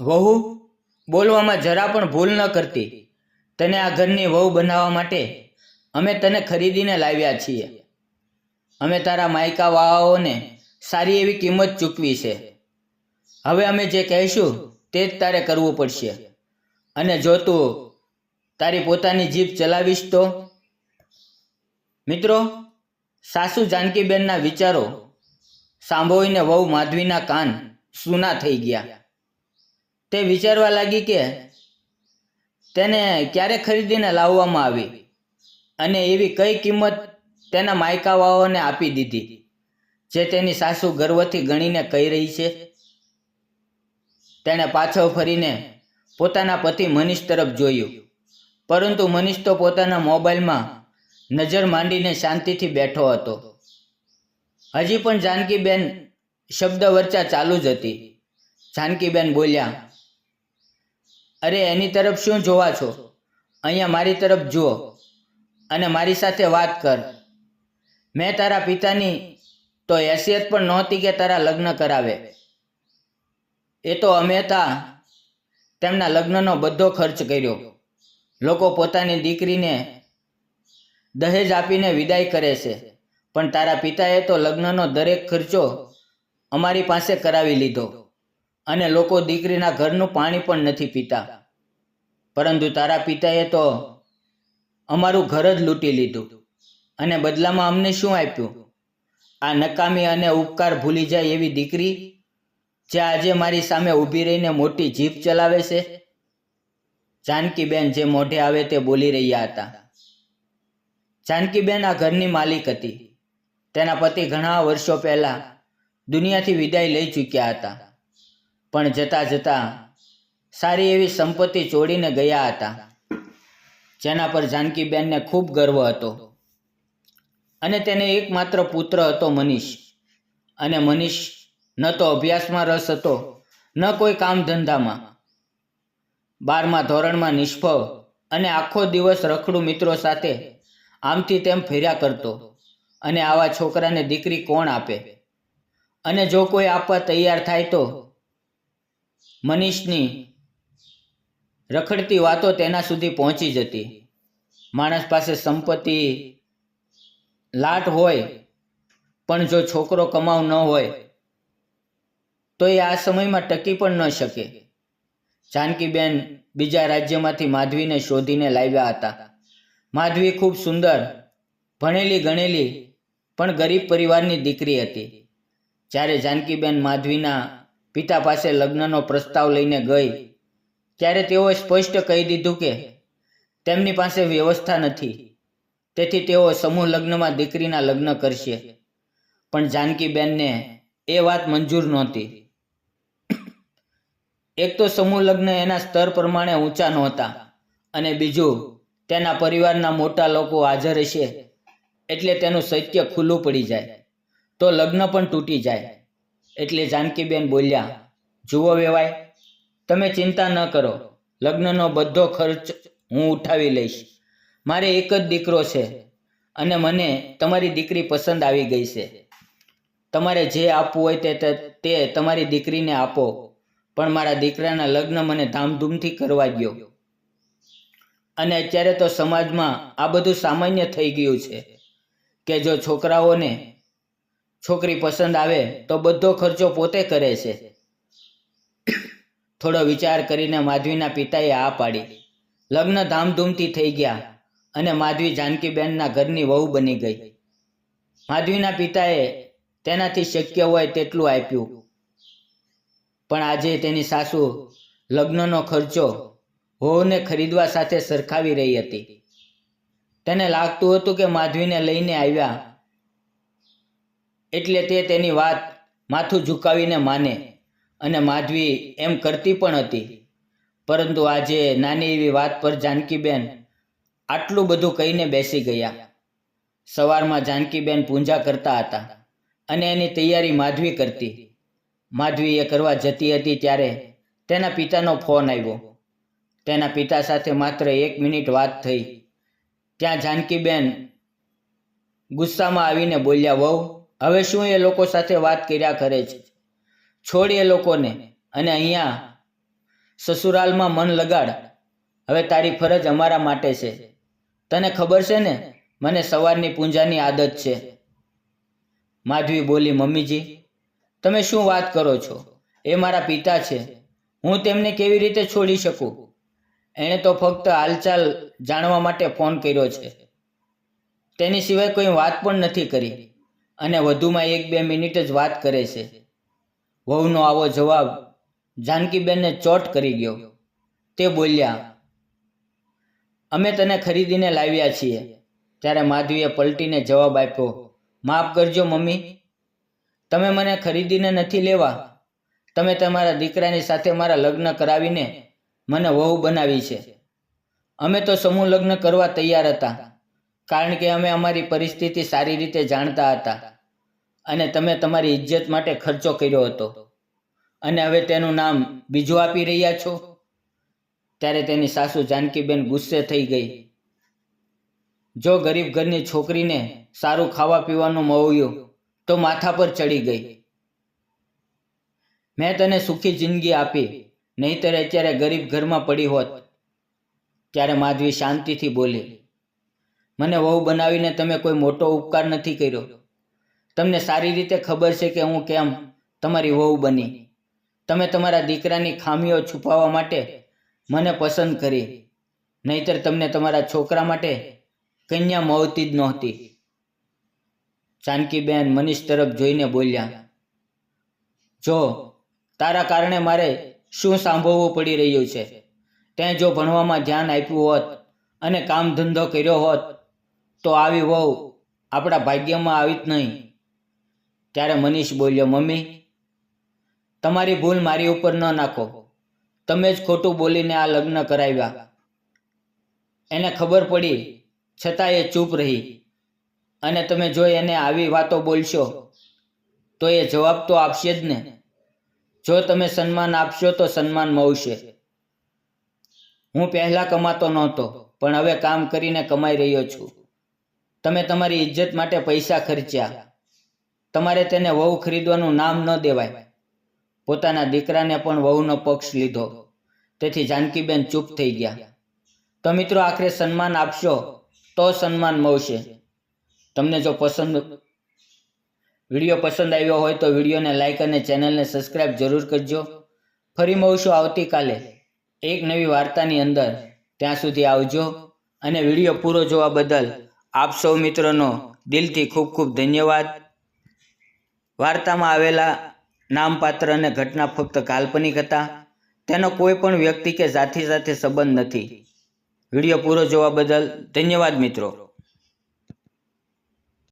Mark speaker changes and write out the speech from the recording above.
Speaker 1: વહુ, બોલવામાં જરા પણ ભૂલ ન કરતી. તને આ ઘરની વહુ બનાવવા માટે અમે તને ખરીદીને લાવ્યા છીએ. અમે તારા માયકા વાવાઓને સારી એવી કિંમત ચૂકવી છે. હવે અમે જે કહીશું તે જ તારે કરવું પડશે. અને જો તું તારી પોતાની જીભ ચલાવીશ તો? મિત્રો, સાસુ જાનકીબેનના વિચારો સાંભળીને વહુ માધવીના કાન સૂના થઈ ગયા. તે વિચારવા લાગી કે તેને ક્યારે ખરીદીને લાવવામાં આવી? અને એવી કઈ કિંમત તેના માયકાવાઓને આપી દીધી, જે તેની સાસુ ગર્વથી ગણીને કહી રહી છે? તેણે પાછળ ફરીને પોતાના પતિ મનીષ તરફ જોયું. પરંતુ મનીષ તો પોતાના મોબાઈલમાં નજર માંડીને શાંતિથી બેઠો હતો. હજી પણ જાનકીબેન શબ્દ વર્ચા ચાલુ જ હતી. જાનકીબેન બોલ્યા અરે, એની તરફ શું જોવા છો? અહીંયા મારી તરફ જુઓ અને મારી સાથે વાત કર. મેં તારા પિતાની તો હેસિયત પણ નહોતી કે તારા લગ્ન કરાવે. એ તો અમે તા તેમના લગ્નનો બધો ખર્ચ કર્યો. લોકો પોતાની દીકરીને દહેજ આપીને વિદાય કરે છે. પણ તારા પિતાએ તો લગ્નનો દરેક ખર્ચો અમારી પાસે કરાવી લીધો. અને લોકો દીકરીના ઘરનું પાણી પણ નથી પીતા. પરંતુ તારા પિતાએ તો અમારું ઘર જ લૂંટી લીધું અને બદલામાં અમને શું આપ્યું? આ નકામી અને ઉપકાર ભૂલી જાય એવી દીકરી જે આજે મારી સામે ઊભી રહીને મોટી જીભ ચલાવે છે? જાનકીબેન જે મોઢે આવે તે બોલી રહ્યા હતા. જાનકીબેન આ ઘરની માલિક હતી. તેના પતિ ઘણા વર્ષો પહેલા દુનિયાથી વિદાય લઈ ચૂક્યા હતા. પણ જતા જતા સારી એવી સંપત્તિ ચોડીને ગયા હતા. જેના પર જાનકીબેનને ખૂબ ગર્વ હતો. અને તેને એકમાત્ર પુત્ર હતો મનીષ. અને મનીષ ન તો અભ્યાસમાં રસ હતો, ન કોઈ કામ ધંધામાં. બારમા ધોરણમાં નિષ્ફળ અને આખો દિવસ રખડું મિત્રો સાથે આમથી તેમ ફેર્યા કરતો. અને આવા છોકરાને દીકરી કોણ આપે? અને જો કોઈ આપવા તૈયાર થાય તો મનીષની રખડતી વાતો તેના સુધી પહોંચી જતી. માણસ પાસે સંપત્તિ લાટ હોય, પણ જો છોકરો કમાવ ન હોય, તો એ આ સમયમાં ટકી પણ ન શકે. જાનકીબેન બીજા રાજ્યમાંથી માધવીને શોધીને લાવ્યા હતા. માધવી ખૂબ સુંદર, ભણેલી ગણેલી, પણ ગરીબ પરિવારની દીકરી હતી. જ્યારે જાનકીબેન માધવીના પિતા પાસે લગ્નનો પ્રસ્તાવ લઈને ગઈ. ત્યારે તેઓએ સ્પષ્ટ કહી દીધું કે તેમની પાસે વ્યવસ્થા નથી. તેથી તેઓ સમૂહ લગ્નમાં દીકરીના લગ્ન કરશે. પણ જાનકીબેનને એ વાત મંજૂર નહોતી. એક તો સમૂહ લગ્ન એના સ્તર પ્રમાણે ઊંચા નહોતા અને બીજું તેના પરિવારના મોટા લોકો હાજર હશે એટલે તેનું સત્ય ખુલ્લું પડી જાય. તો લગ્ન પણ તૂટી જાય. એટલે જાનકીબેન બોલ્યા, જુઓ વેવાય તમે ચિંતા ન કરો. લગ્નનો બધો ખર્ચ હું ઉઠાવી લઈશ. મારે એક જ દીકરો છે અને મને તમારી દીકરી પસંદ આવી ગઈ છે. તમારે જે આપવું હોય તે તે- તમારી દીકરીને આપો. પણ મારા દીકરાના લગ્ન મને ધામધૂમથી કરવા ગયો અને અત્યારે તો સમાજમાં આ બધું સામાન્ય થઈ ગયું છે કે જો છોકરાઓને છોકરી પસંદ આવે તો બધો ખર્ચો પોતે કરે છે. થોડો વિચાર કરીને માધવીના પિતાએ આ પાડી. લગ્ન ધામધૂમથી થઈ ગયા અને માધવી જાનકીબેનના ઘરની વહુ બની ગઈ. માધવીના પિતાએ તેનાથી શક્ય હોય તેટલું આપ્યું. પણ આજે તેની સાસુ લગ્નનો ખર્ચો વહુને ખરીદવા સાથે સરખાવી રહી હતી. તેને લાગતું હતું કે માધવીને લઈને આવ્યા એટલે તે તેની વાત માથું ઝુકાવીને માને અને માધવી એમ કરતી પણ હતી. પરંતુ આજે નાની એવી વાત પર જાનકીબેન આટલું બધું કહીને બેસી ગયા. સવારમાં જાનકીબેન પૂજા કરતા હતા અને એની તૈયારી માધવી કરતી. માધવી એ કરવા જતી હતી ત્યારે તેના પિતાનો ફોન આવ્યો. તેના પિતા સાથે માત્ર એક મિનિટ વાત થઈ. ત્યાં જાનકીબેન ગુસ્સામાં આવીને બોલ્યા, વહુ હવે શું એ લોકો સાથે વાત કર્યા કરે છે? છોડ એ લોકોને. અને અહીંયા સસુરાલમાં મન લગાડ. હવે તારી ફરજ અમારા માટે છે. તને ખબર છે ને? મને સવારની પૂંજાની આદત છે. માધવી બોલી, મમ્મીજી, તમે શું વાત કરો છો? એ મારા પિતા છે. હું તેમને કેવી રીતે છોડી શકું? એણે તો ફક્ત હાલચાલ જાણવા માટે ફોન કર્યો છે. તેની સિવાય કોઈ વાત પણ નથી કરી. અને વધુમાં એક બે મિનિટ જ વાત કરે છે. વહુનો આવો જવાબ જાનકીબેનને ચોટ કરી ગયો. તે બોલ્યા, અમે તને ખરીદીને લાવ્યા છીએ. ત્યારે માધવીએ પલટીને જવાબ આપ્યો, માફ કરજો મમ્મી, તમે મને ખરીદીને નથી લેવા. તમે તમારા દીકરાની સાથે મારા લગ્ન કરાવીને મને વહુ બનાવી છે. અમે તો સમૂહ લગ્ન કરવા તૈયાર હતા. કારણ કે અમે અમારી પરિસ્થિતિ સારી રીતે જાણતા હતા અને તમે તમારી ઇજ્જત માટે ખર્ચો કર્યો હતો. અને હવે તેનું નામ બીજું આપી રહ્યા છો? ત્યારે તેની સાસુ જાનકીબેન ગુસ્સે થઈ ગઈ. જો ગરીબ ઘરની છોકરીને સારું ખાવા પીવાનું મળ્યું તો માથા પર ચડી ગઈ. મેં તને સુખી જિંદગી આપી, નહીતર અત્યારે ગરીબ ઘરમાં પડી હોત. ત્યારે માધવી શાંતિથી બોલી મને વહુ બનાવીને તમે કોઈ મોટો ઉપકાર નથી કર્યો. તમને સારી રીતે ખબર છે કે હું કેમ તમારી વહુ બની. તમે તમારા દીકરાની ખામીઓ છુપાવવા માટે મને પસંદ કરી. નહીતર તમને તમારા છોકરા માટે કન્યા મળતી જ નહોતી. જાનકીબેન મનીષ તરફ જોઈને બોલ્યા, જો, તારા કારણે મારે શું સાંભળવું પડી રહ્યું છે? તે જો ભણવામાં ધ્યાન આપ્યું હોત અને કામ ધંધો કર્યો હોત તો આવી વહુ આપણા ભાગ્યમાં આવી જ નહીં. ત્યારે મનીષ બોલ્યો, મમ્મી, તમારી ભૂલ મારી ઉપર ન નાખો. તમે જ ખોટું બોલીને આ લગ્ન કરાવ્યા. એને ખબર પડી, છતાં એ ચૂપ રહી. અને તમે જો એને આવી વાતો બોલશો, તો એ જવાબ તો આપશે જ ને. જો તમે સન્માન આપશો તો સન્માન મળશે. હું પહેલાં કમાતો નહોતો, પણ હવે કામ કરીને કમાઈ રહ્યો છું. તમે તમારી ઇજ્જત માટે પૈસા ખર્ચ્યા. તમારે તેને વહુ ખરીદવાનું નામ ન દેવાય. પોતાના દીકરાને પણ વહુનો પક્ષ લીધો. તેથી જાનકીબેન ચૂપ થઈ ગયા. તો મિત્રો આખરે સન્માન આપશો તો સન્માન મળશે. તમને જો પસંદ વીડિયો પસંદ આવ્યો હોય તો વિડીયોને લાઇક અને ચેનલને સબસ્ક્રાઇબ જરૂર કરજો. ફરી મળશું આવતીકાલે એક નવી વાર્તાની અંદર. ત્યાં સુધી આવજો અને વીડિયો પૂરો જોવા બદલ આપ સૌ મિત્રોનો દિલથી ખૂબ ખૂબ ધન્યવાદ. વાર્તામાં આવેલા નામપાત્ર અને ઘટના ફક્ત કાલ્પનિક હતા. તેનો કોઈ પણ વ્યક્તિ કે જાતિ સાથે સંબંધ નથી. વીડિયો પૂરો જોવા બદલ ધન્યવાદ મિત્રો.